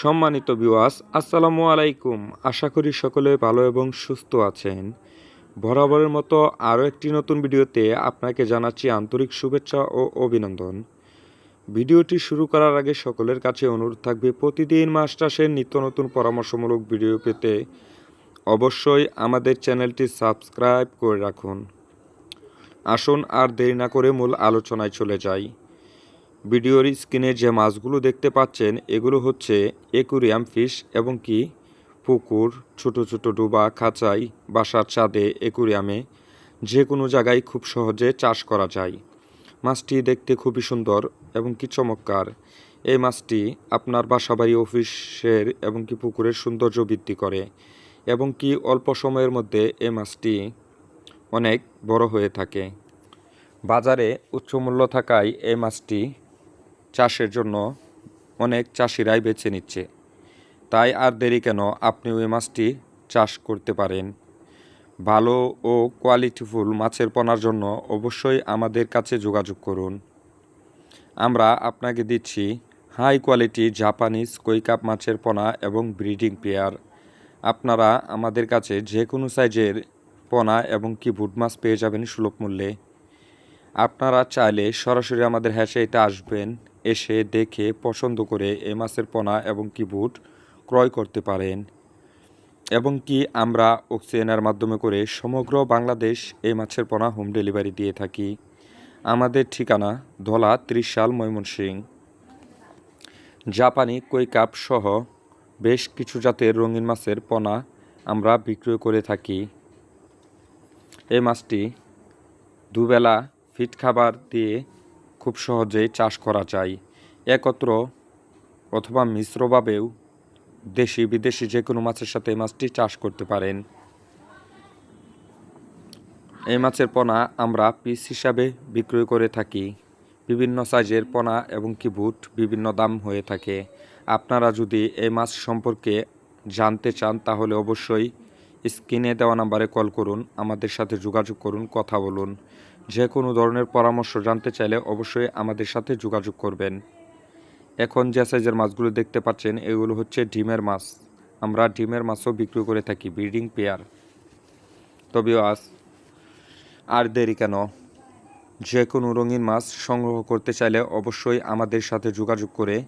সম্মানিত বিওয়াস আসসালামু আলাইকুম। আশা করি সকলে ভালো এবং সুস্থ আছেন। বরাবরের মতো আরও একটি নতুন ভিডিওতে আপনাকে জানাচ্ছি আন্তরিক শুভেচ্ছা ও অভিনন্দন। ভিডিওটি শুরু করার আগে সকলের কাছে অনুরোধ থাকবে, প্রতিদিন মাস চাষের নিত্য নতুন পরামর্শমূলক ভিডিও পেতে অবশ্যই আমাদের চ্যানেলটি সাবস্ক্রাইব করে রাখুন। আসুন আর দেরি না করে মূল আলোচনায় চলে যাই। ভিডিওর স্ক্রিনে যে মাছগুলো দেখতে পাচ্ছেন, এগুলো হচ্ছে একুরিয়াম ফিশ এবং কি? পুকুর, ছোট ছোট ডোবা, খাঁচাই, বাসার ছাদে, একুরিয়ামে যে কোনো জায়গায় খুব সহজে চাষ করা যায়। মাছটি দেখতে খুবই সুন্দর এবং কি চমৎকার। এই মাছটি আপনার বাসাবাড়ি অফিসের এবং কি পুকুরের সৌন্দর্য বৃদ্ধি করে এবং কি অল্প সময়ের মধ্যে এই মাছটি অনেক বড় হয়ে থাকে। বাজারে উচ্চ মূল্য থাকায় এই মাছটি চাষের জন্য অনেক চাষিরাই বেছে নিচ্ছে। তাই আর দেরি কেন, আপনি ওই মাছটি চাষ করতে পারেন। ভালো ও কোয়ালিটিফুল মাছের পোনার জন্য অবশ্যই আমাদের কাছে যোগাযোগ করুন। আমরা আপনাকে দিচ্ছি হাই কোয়ালিটি জাপানিজ কৈকাপ মাছের পোনা এবং ব্রিডিং পেয়ার। আপনারা আমাদের কাছে যে কোনো সাইজের পোনা এবং কি ভুট মাছ পেয়ে যাবেন সুলভ মূল্যে। আপনারা চাইলে সরাসরি আমাদের হ্যাসাইতে আসবেন। এসে দেখে পছন্দ করে এ মাছের পোনা এবং কি বুট ক্রয় করতে পারেন। এবং কি আমরা অক্সিজেনের মাধ্যমে করে সমগ্র বাংলাদেশ এই মাছের পোনা হোম ডেলিভারি দিয়ে থাকি। আমাদের ঠিকানা ধলা ত্রিশাল ময়মনসিং। জাপানি কৈকাপ সহ বেশ কিছু জাতের রঙিন মাছের পোনা আমরা বিক্রয় করে থাকি। এই মাছটি দুবেলা ফিট খাবার দিয়ে খুব সহজেই চাষ করা যায়। একত্র অথবা মিশ্রভাবেও দেশি বিদেশি যে কোনো মাছের সাথে এই মাছটি চাষ করতে পারেন। এই মাছের পোনা আমরা পিস হিসাবে বিক্রয় করে থাকি। বিভিন্ন সাইজের পোনা এবং কি বুট বিভিন্ন দাম হয়ে থাকে। আপনারা যদি এই মাছ সম্পর্কে জানতে চান তাহলে অবশ্যই স্ক্রিনে দেওয়া নাম্বারে কল করুন, আমাদের সাথে যোগাযোগ করুন, কথা বলুন। যে কোনো ধরনের পরামর্শ জানতে চাইলে অবশ্যই আমাদের সাথে যোগাযোগ করবেন। এখন যে সাইজের মাছগুলো দেখতে পাচ্ছেন, এগুলো হচ্ছে ডিমের মাছ। আমরা ডিমের মাছও বিক্রি করে থাকি, ব্রিডিং পেয়ার। তবেও আজ আর দেরি কেন? যে কোনো রঙিন মাছ সংগ্রহ করতে চাইলে অবশ্যই আমাদের সাথে যোগাযোগ করে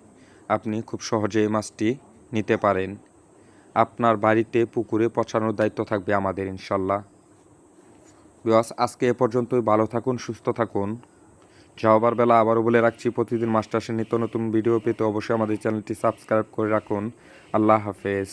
আপনি খুব সহজে এই মাছটি নিতে পারেন। আপনার বাড়িতে পুকুরে পচানোর দায়িত্ব থাকবে আমাদের, ইনশাল্লাহ। বিবাস আজকে এ পর্যন্তই। ভালো থাকুন, সুস্থ থাকুন। যাওয়ার বেলা আবারও বলে রাখছি, প্রতিদিন মাস্টার্সের নিত্য নতুন ভিডিও পেতে অবশ্যই আমাদের চ্যানেলটি সাবস্ক্রাইব করে রাখুন। আল্লাহ হাফেজ।